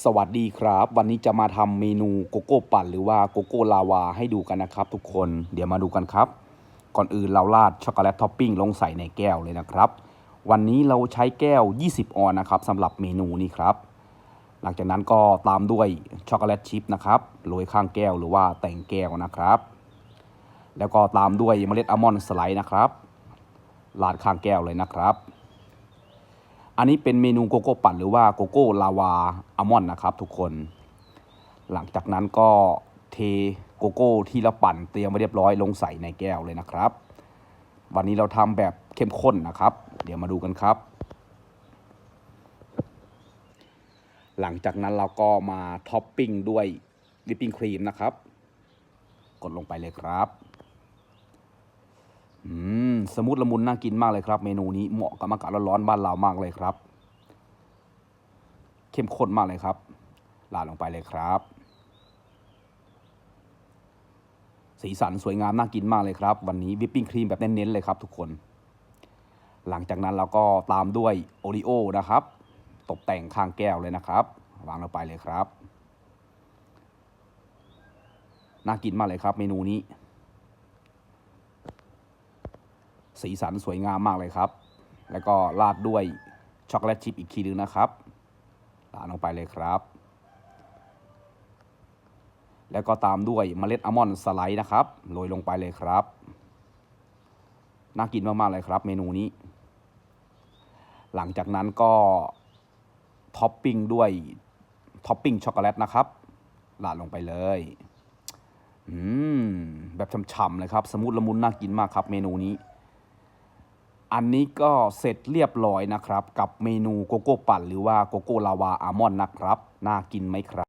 สวัสดีครับ วันนี้จะมาทำเมนูโกโก้ปั่นหรือว่าโกโก้ลาวาให้ดูกันนะครับ ทุกคนเดี๋ยวมาดูกันครับ ก่อนอื่นเราราดช็อกโกแลตท็อปปิ้งลงใส่ในแก้วเลยนะครับ วันนี้เราใช้แก้ว 20 ออนนะครับสำหรับเมนูนี้ครับ หลังจากนั้นก็ตามด้วยช็อกโกแลตชิพนะครับโรยข้างแก้วหรือว่าแต่งแก้วนะครับ แล้วก็ตามด้วยเมล็ดอัลมอนด์สไลด์นะครับราดข้างแก้วเลยนะครับ อันนี้เป็นเมนูโกโก้ปั่นหรือว่าโกโก้ลาวาอัลมอนด์นะครับทุกคน หลังจากนั้นก็เทโกโก้ที่เราปั่นเตรียมไว้เรียบร้อยลงใส่ในแก้วเลยนะครับ วันนี้เราทำแบบเข้มข้นนะครับ เดี๋ยวมาดูกันครับ หลังจากนั้นเราก็มาท็อปปิ้งด้วยวิปปิ้งครีมนะครับ กดลงไปเลยครับ อืม สมูทละมุนน่ากินมากเลยครับ เมนูนี้เหมาะกับอากาศร้อนๆบ้านเรามากเลยครับ เข้มข้นมากเลยครับลาดลงไปเลยครับ สีสันสวยงามน่ากินมากเลยครับ วันนี้วิปปิ้งครีมแบบเน้นๆเลยครับ ทุกคน หลังจากนั้นเราก็ตามด้วยโอริโอนะครับ ตกแต่งข้างแก้วเลยนะครับ วางลงไปเลยครับ น่ากินมากเลยครับ เมนูนี้ สีสันสวยงามมากเลยครับ แล้วก็ราดด้วยช็อกโกแลตชิพอีกทีนึงนะครับราดลงไปเลยครับ แล้วก็ตามด้วยเมล็ดอัลมอนด์สไลด์นะครับโรยลงไปเลยครับ น่ากินมากๆเลยครับ เมนูนี้ หลังจากนั้นก็ท็อปปิ้งด้วยท็อปปิ้งช็อกโกแลตนะครับราดลงไปเลยอืม แบบฉ่ำๆเลยครับ สมูทละมุนน่ากินมากครับเมนูนี้ อันนี้ก็เสร็จเรียบร้อยนะครับ กับเมนูโกโก้ปั่นหรือว่าโกโก้ลาวาอัลมอนด์นะครับ น่ากินไหมครับ